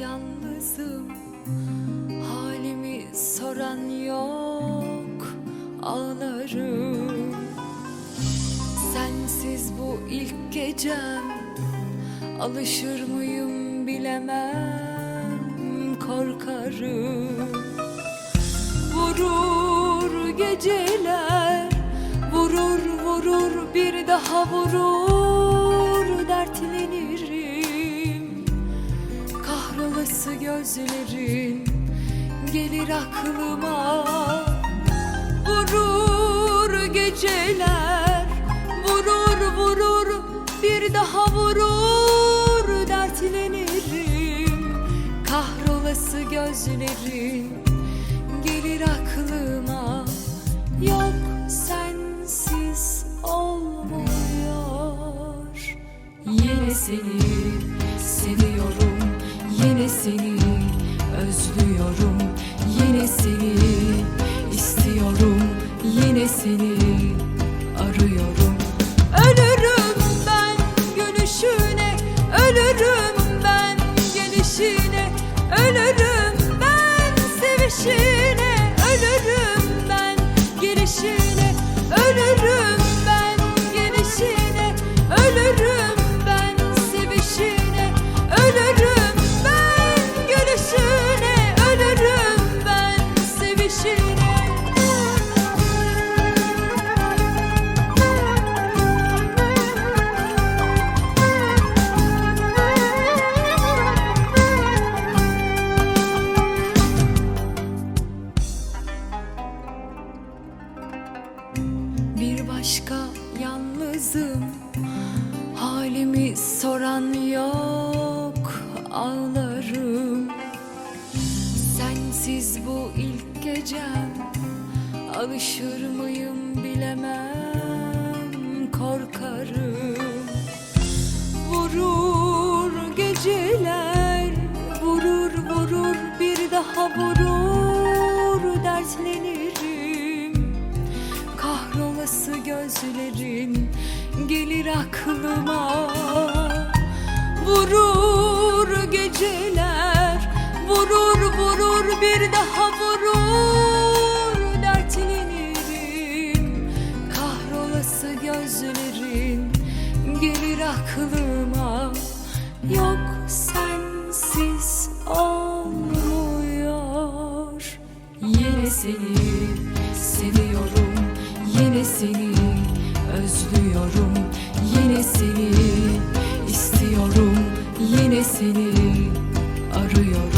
yalnızım. Halimi soran yok Ağlarım. Sensiz bu ilk gecem Alışır mıyım bilemem. Korkarım. Vurur geceler Vurur vurur bir daha vurur gözlerin Gelir aklıma. Vurur geceler Vurur vurur bir daha vurur Dertlenirim. Kahrolası gözlerin Gelir aklıma. Yok sensiz olmuyor. Yine seni seni istiyorum. Yine seni arıyorum. Ölürüm ben gülüşüne Ölürüm ben gelişine. Ölürüm ben sevişine Bir başka yalnızım. Halimi soran yok Ağlarım. Sensiz bu ilk gecem Alışır mıyım bilemem Korkarım. Vurur geceler Vurur vurur bir daha vurur sözlerin gelir aklıma. Vurur geceler, vurur vurur bir daha vurur Dertlenirim, kahrolası gözlerin gelir aklıma. Yok sensiz olmuyor. Yine seni seviyorum yine seni özlüyorum. Yine seni istiyorum yine seni arıyorum.